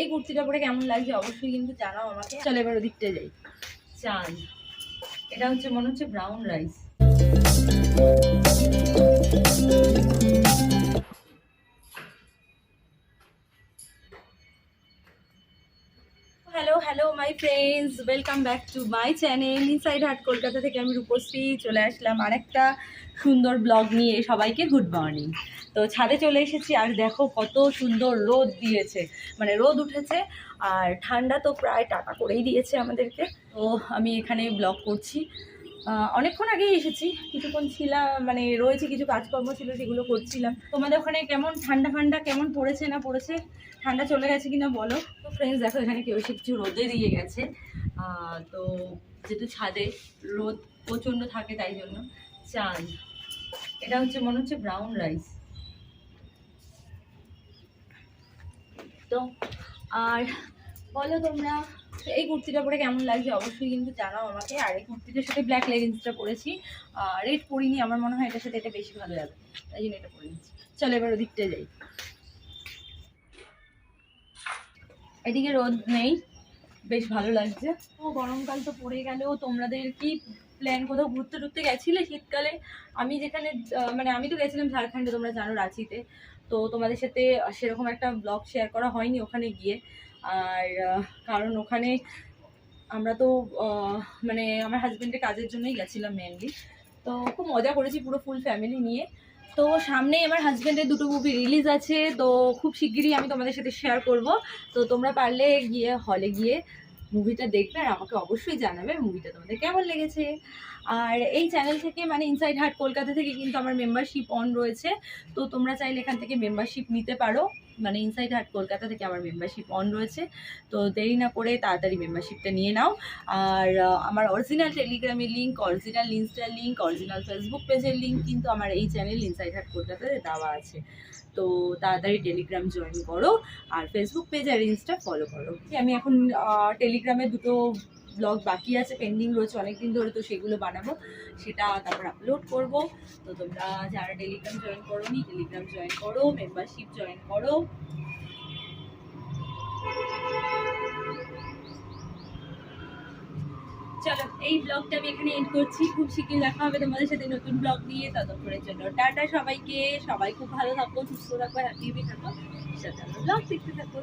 এই কুর্তিটা পরে কেমন লাগছে অবশ্যই কিন্তু জানাও আমাকে। চলে এবার ওদিকটা যাই। চাল এটা হচ্ছে, মনে হচ্ছে brown rice hello my friends, welcome back to my channel inside হাট কলকাতা থেকে আমি রূপশ্রী চলে আসলাম আরেকটা সুন্দর ব্লগ নিয়ে সবাইকে গুড মর্নিং। তো ছাদে চলে এসেছি আর দেখো কত সুন্দর রোদ দিয়েছে মানে রোদ উঠেছে আর ঠান্ডা তো প্রায় টাকা করেই দিয়েছে আমাদেরকে। তো আমি এখানে ব্লগ করছি। অনেকক্ষণ আগেই এসেছি। কিছুক্ষণ ছিলাম মানে রয়েছে কিছু কাজকর্ম ছিল, সেগুলো করছিলাম। তোমাদের ওখানে কেমন ঠান্ডা ঠান্ডা কেমন পড়েছে না পড়েছে? ঠান্ডা চলে গেছে কিনা বলো? তো ফ্রেন্ডস দেখো, এখানে কেউ এসে কিছু রোদে দিয়ে গেছে। তো যেহেতু ছাদে রোদ প্রচণ্ড থাকে তাই জন্য চাঁদ এটা হচ্ছে, মনে হচ্ছে ব্রাউন রাইস তো, আর বলো তোমরা এই কুর্তিটা পরে কেমন লাগছে অবশ্যই কিন্তু জানাও আমাকে। আর এই কুর্তিটার সাথে ব্ল্যাক লেগিংসটা পরেছি। রেড পরিনি, আমার মনে হয় এটার সাথে এটা বেশি ভালো যাবে তাই জন্য এটা পরে নিচ্ছি। চলো এবার ওদিকটা যাই। এদিকে রোদ নেই, বেশ ভালো লাগছে। ও, গরমকাল তো পড়ে গেলেও তোমাদের কি প্ল্যান কোথাও ঘুরতে টুরতে গেছিলে শীতকালে? আমি যেখানে মানে আমি তো গেছিলাম ঝাড়খণ্ডে, তোমরা জানো রাঁচিতে। তো তোমাদের সাথে সেরকম একটা ব্লগ শেয়ার করা হয়নি ওখানে গিয়ে। আর কারণ ওখানে আমরা তো মানে আমার হাজব্যান্ডের কাজের জন্যই গেছিলাম মেনলি তো খুব মজা করেছি পুরো ফুল ফ্যামিলি নিয়ে। তো সামনেই আমার হাজব্যান্ডের দুটো মুভি রিলিজ আছে, তো খুব শিগগিরই আমি তোমাদের সাথে শেয়ার করব। তো তোমরা পারলে গিয়ে হলে গিয়ে মুভিটা দেখবে আর আমাকে অবশ্যই জানাবে মুভিটা তোমাদের কেমন লেগেছে। আর এই চ্যানেল থেকে মানে ইনসাইড হার্ট কলকাতা থেকে কিন্তু আমার মেম্বারশিপ অন রয়েছে। তো তোমরা চাইলে এখান থেকে মেম্বারশিপ নিতে পারো। মানে ইনসাইড হার্ট কলকাতা থেকে আমার মেম্বারশিপ অন রয়েছে। তো দেরি না করে তাড়াতাড়ি মেম্বারশিপটা নিয়ে নাও। আর আমার অরিজিনাল টেলিগ্রামের লিঙ্ক অরিজিনাল ইনস্টার লিঙ্ক অরিজিনাল ফেসবুক পেজের লিঙ্ক কিন্তু আমার এই চ্যানেল ইনসাইড হার্ট কলকাতাতে দেওয়া আছে। তো তাড়াতাড়ি টেলিগ্রাম জয়েন করো। আর ফেসবুক পেজ আর ইনস্টা ফলো করো। আমি এখন টেলিগ্রামে দুটো ব্লগ বাকি আছে পেন্ডিং রয়েছে, অনেকদিন ধরে তো সেগুলো বানাবো, সেটা তারপর আপলোড করব। তো তোমরা যারা টেলিগ্রাম জয়েন করো নি টেলিগ্রাম জয়েন করো মেম্বারশিপ জয়েন করো। চলো, এই ব্লগটা আমি এখানে এন্ড করছি। খুব শীঘ্রই দেখা হবে তোমাদের সাথে নতুন ব্লগ নিয়ে। ততক্ষণের জন্য টাটা সবাইকে। সবাই খুব ভালো থাকো, সুস্থ থাকো হ্যাপি থাকো। ব্লগ দেখতে থাকো